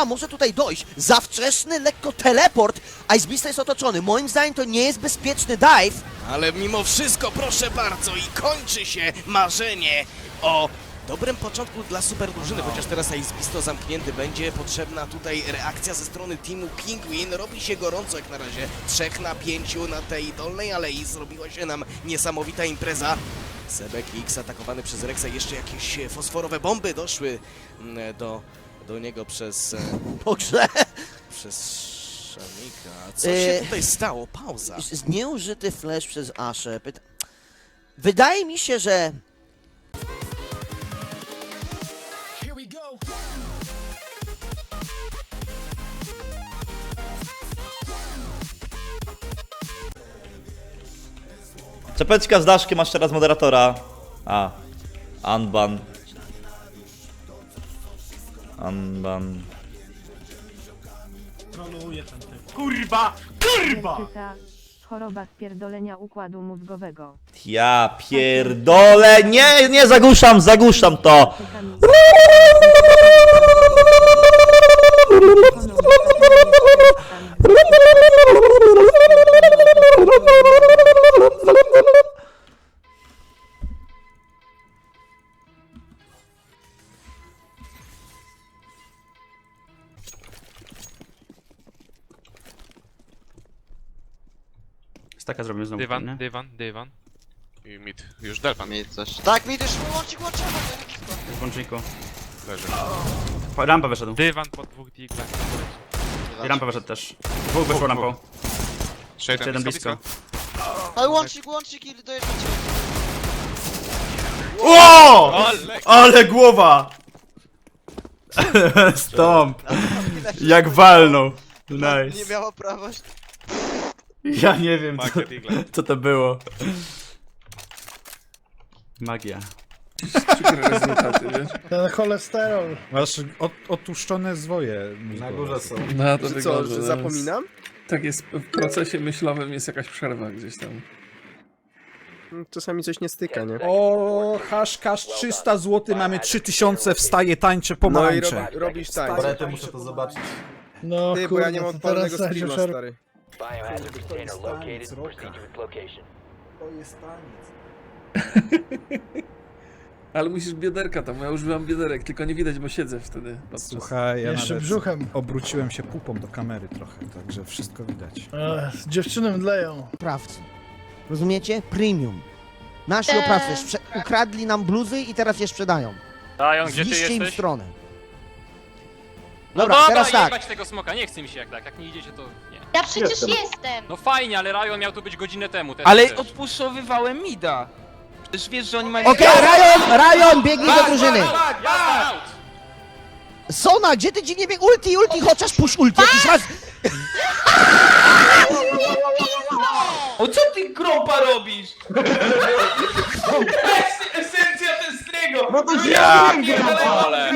Branda może tutaj dojść. Za wczesny lekko teleport, Izbista jest otoczony. Moim zdaniem to nie jest bezpieczny dive. Ale mimo wszystko, proszę bardzo, i kończy się marzenie o dobrym początku dla super drużyny, chociaż teraz Aizbisto zamknięty będzie potrzebna tutaj reakcja ze strony teamu Penguin. Robi się gorąco jak na razie. Trzech na pięciu na tej dolnej alei. Zrobiła się nam niesamowita impreza. Sebek X atakowany przez Rexa. Jeszcze jakieś fosforowe bomby doszły mm, do, do niego przez, e, Pogrze. przez Shamika. Co się E, tutaj stało? Pauza. Z nieużyty flash przez Aszę. Pyta... Wydaje mi się, że Czepeczka z Daszkiem, masz teraz moderatora. A. Unban. Unban. Kurwa! Kurwa! Cyta, choroba spierdolenia układu mózgowego. Ja pierdolę. Nie, nie zagłuszam, zagłuszam to. Staka zrobimy znowu, Dywan, nie? dywan, dywan. I mid. Już delfan Mi coś. Tak, mi też łącznik, łącznik, W łączniku. leży. Po- Rampa wyszedł. Dywan po dwóch diglach. I rampa wyszedł też. Dwóch wyszło rampą. Jeszcze Jeszcze jeden blisko. Ale łącznik, łącznik i dojeżdżacie. O! Ale głowa! Stomp! Jak walnął. Nie Nice. miała prawa. Ja nie wiem, co, Magia Digla. co to było. Magia. Ten cholesterol. Masz od, otuszczone zwoje. Na górze są. No to wygląda. Co, że no. zapominam? Tak jest, w procesie myślowym jest jakaś przerwa gdzieś tam. Czasami coś nie styka, nie? O, haszkasz 300 zł, mamy 3000, wstaje, tańczę No i pomarańcze. rob, robisz tak. muszę to zobaczyć. No Ty, bo ja nie mam odpalonego streama, przerwa. stary. To jest taniec. Ale musisz bioderka tam, ja już mam bioderek, tylko nie widać, bo siedzę wtedy. podczas- Słuchaj, ja Jeszcze nawet brzuchem. obróciłem się pupą do kamery trochę, także wszystko widać. Ech, dziewczyny mdleją. oprawcy. Rozumiecie? Premium. Nasi oprawcy sprze- ukradli nam bluzy i teraz je sprzedają. Dają, gdzie ty Zniszcie im jesteś? stronę. No Dobra, teraz tak. jebać tego smoka, nie chce mi się jak tak, jak nie idziecie to. Ja przecież jestem. No fajnie, ale Ryan miał tu być godzinę temu też. Ale odpuszczowywałem mida. Przecież wiesz, że oni mają... Okej, Ryan, Ryan, biegnij do drużyny. Jazda, out! Sona, gdzie ty dziwnie bieg... Ulti, ulti, chociaż puść ulti jakiś raz. O co ty kropa robisz? Es- Esencja testrego! No to Ja pierdolę!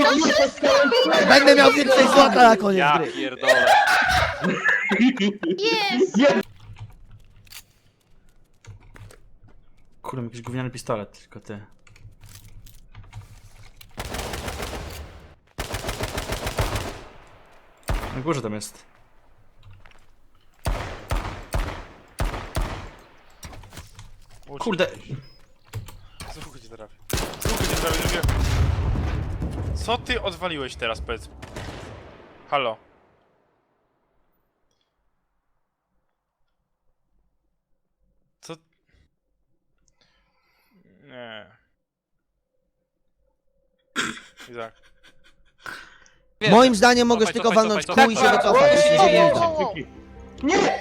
Będę miał więcej złota na koniec Ja gry. pierdolę! Jest. Kurde, mam jakiś gówniany pistolet, tylko ty. Na górze tam jest. Kurde, Zrób cię trafi. Zrób cię trafi, drugie. Co ty odwaliłeś teraz, powiedz? Halo. Co? Nie. Izak. Wiesz, Moim zdaniem mogłeś cofaj, tylko cofaj, walnąć cofaj, i się cofaj. wycofać. jeśli się nie uda.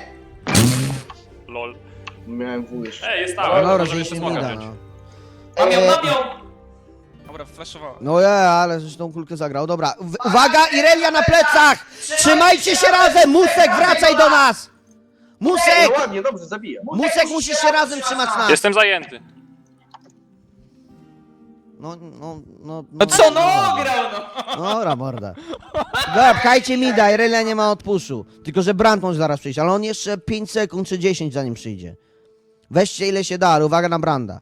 LOL. Miałem w już. Ej, jest No możemy że się nie smoka uda. wziąć. no. Mam ją, E, mam ją! Dobra, flashowała. No ja, ale zresztą kulkę zagrał. Dobra, w- uwaga, Irelia na plecach! Trzymajcie się razem! Musek, wracaj do nas! Musek! ładnie, dobrze, zabiję. Musek, musisz się razem trzymać nas! Jestem zajęty. No, no, no, No co, no grał, no! Dobra, morda. Dobra, pchajcie mi da, Irelia nie ma odpuszu. Tylko, że Brand może zaraz przyjść, ale on jeszcze 5 sekund czy 10 zanim przyjdzie. Weźcie ile się da, ale uwaga na Branda.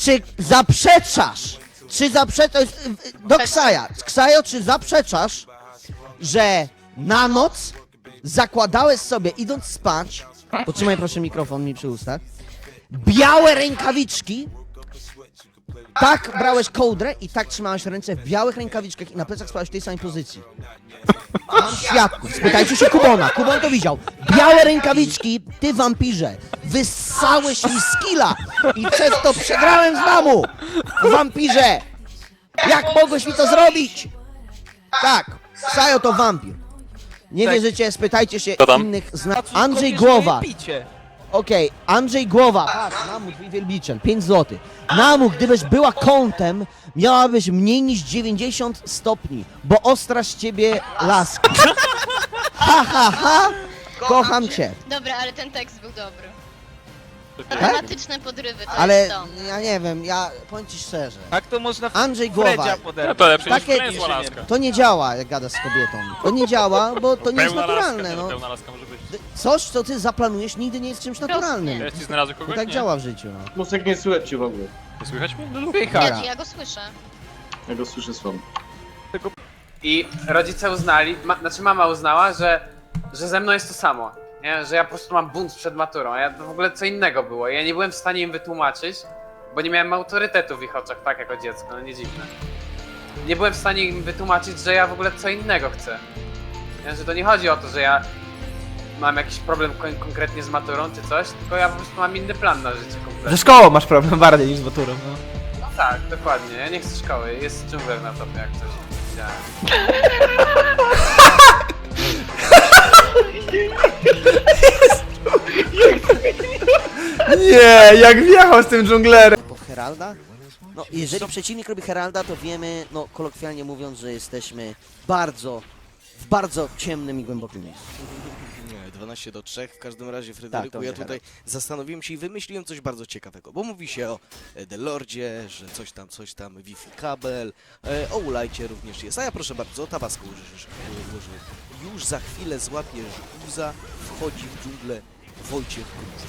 Czy zaprzeczasz? Czy zaprzeczasz? Do Ksaja. Ksajo, czy zaprzeczasz, że na noc zakładałeś sobie, idąc spać, potrzymaj proszę mikrofon mi przy ustach, białe rękawiczki, tak brałeś kołdrę i tak trzymałeś ręce w białych rękawiczkach i na plecach spałeś w tej samej pozycji. Mam świadków. Spytajcie się Kubona. Kubon to widział. Białe rękawiczki, ty wampirze. Wyssałeś mi skilla i przez to przegrałem z mamu. Wampirze. Jak mogłeś mi to zrobić? Tak. Sajo to wampir. Nie wierzycie? Spytajcie się tam? innych zna... Andrzej Głowa. Okej, Andrzej Głowa. Patrz, Namu, twój wielbiciel, 5 zł. Namu, gdybyś była kątem, miałabyś mniej niż 90 stopni, bo ostra z ciebie laska. Ha, ha, ha! Kocham cię. Dobra, ale ten tekst był dobry. Dramatyczne podrywy, to Ale ja nie wiem, ja powiem ci szczerze. Jak to można Andrzej Głowa, No to lepsze niż Takie- klęsła laska. to nie działa, jak gadasz z kobietą. To nie działa, bo to nie jest Pełna naturalne, nie, no. pełna laska może być. Coś, co ty zaplanujesz, nigdy nie jest czymś naturalnym. Ja ci znalazłem To kogoś? tak Nie. działa w życiu, no. Musek nie słychać cię w ogóle. Nie słychać mnie? No, ja go słyszę. Ja go słyszę słabo. I rodzice uznali, ma, znaczy mama uznała, że, że ze mną jest to samo. Nie? Że ja po prostu mam bunt przed maturą, a ja to w ogóle co innego było. Ja nie byłem w stanie im wytłumaczyć, bo nie miałem autorytetu w ich oczach, tak jako dziecko, no nie dziwne. Nie byłem w stanie im wytłumaczyć, że ja w ogóle co innego chcę. Nie? Że to nie chodzi o to, że ja mam jakiś problem kon- konkretnie z maturą czy coś, tylko ja po prostu mam inny plan na życie kompletnie. Ze szkołą masz problem bardziej niż z maturą, no. No tak, dokładnie. Ja nie chcę szkoły, jest dżungler na topie jak coś. Widziałem. Nie, jak wjechał z tym dżunglerem. pod Heralda. No, jeżeli przeciwnik robi Heralda, to wiemy, no kolokwialnie mówiąc, że jesteśmy bardzo, w bardzo ciemnym i głębokim miejscu. Nie, 12 do 3. W każdym razie, Fryderyku, to ja będzie tutaj zastanowiłem się i wymyśliłem coś bardzo ciekawego, bo mówi się o e, The Lordzie, że coś tam, coś tam, Wi-Fi kabel, e, o Ulajcie również jest. A ja proszę bardzo, tabasco użyjesz. użyj. Już za chwilę złapiesz guza, wchodzi w dżunglę Wojciech Gruza.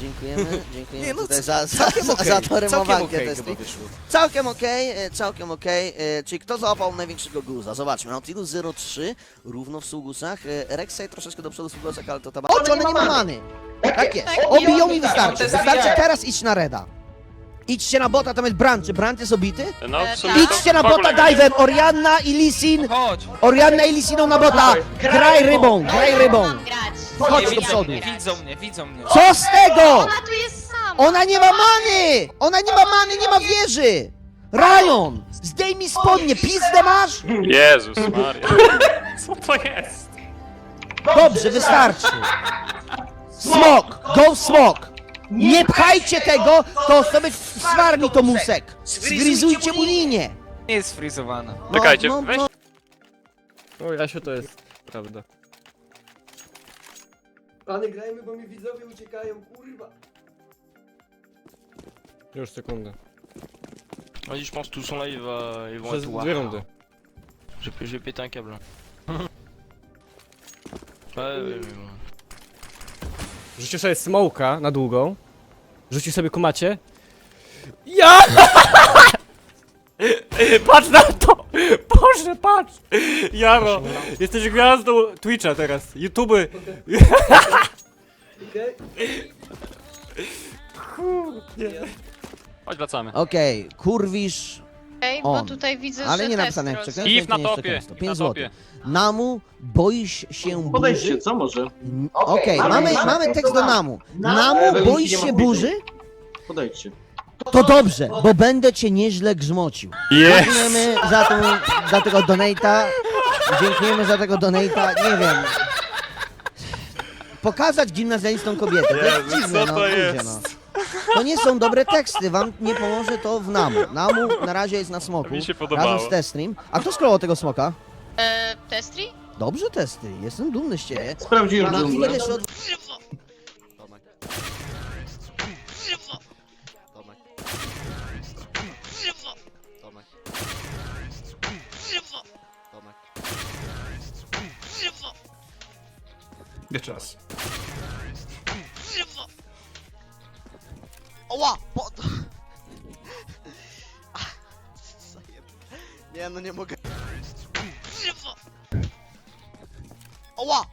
Dziękujemy, dziękujemy Nie, no, tutaj za, za, Całkiem za, okej, to całkiem rymowankę okej chyba wyszło. Całkiem okej, e, całkiem okej. e, Czyli kto załapał największego guza? Zobaczmy, Nautilus 03, równo w sługusach. e, troszeczkę do przodu w sługusach, ale to tam... O, czy ona nie ma many! Tak jest, obiją mi wystarczy. Wystarczy teraz iść na Reda. Idźcie na bota, tam jest Brand. Czy Brand jest obity? No, w sumie Idźcie na w ogóle bota nie. dive'em, Orianna i Lisin. Chodź! Orianna i Lisiną na bota. Graj rybą, graj rybą. grać. Chodź do przodu. Widzą mnie, widzą mnie. Co z tego? tu jest sama. Ona nie ma many! Ona nie ma many, nie ma wieży! Ryan! Zdejmij spodnie, pizdę masz? Jezus Maria. Co to jest? Dobrze, wystarczy. Smok! Go smok! Nie pchajcie tego, to sobie swarmi to musek. Zgryzujcie mu linię. Nie jest frizowana. No, Czekajcie, no, weź- no. O, Jasiu, to jest prawda. Pany grajmy, bo mi widzowie uciekają, kurwa. Już sekundę. No je pense tous sont là, ils vont, ils vont Przez être dwie rundy. Je vais, je vais péter un câble. Ouais, ouais, mais bon. Rzucił sobie smoka na długą. Rzucił sobie kumacie. Ja! patrz na to! Boże, patrz! Jaro, jesteś gwiazdą Twitcha teraz, YouTube. Chodź, wracamy. Okej, kurwisz, Okej, On. bo tutaj widzę, ale że nie test napisane jak If na nie topie, przekleństwo. na 5 topie. zł. Namu, boisz się Podejdźcie, burzy? co może? Okej, mamy, mamy tekst do Namu. Namu, Ale boisz nie się burzy? Podejdźcie. To dobrze, bo będę cię nieźle grzmocił. Dziękujemy za, tą, za tego donate'a. Dziękujemy za tego donate'a. Nie wiem. Pokazać gimnazjalistom kobietę. To jest Jezu, dziwne, co no, to ludzie, jest? no. To nie są dobre teksty, wam nie pomoże to w Namu. Namu na razie jest na smoku. Mi się podobało. Razem z Testream. A kto scrollował tego smoka? E, testri? Dobrze testy, jestem dumny z ciebie. Sprawdziłem Na dżunglę. chwilę się od... Gdzie czas? Oła! Po... Zajeb... Nie, no nie mogę. Oła! Oła!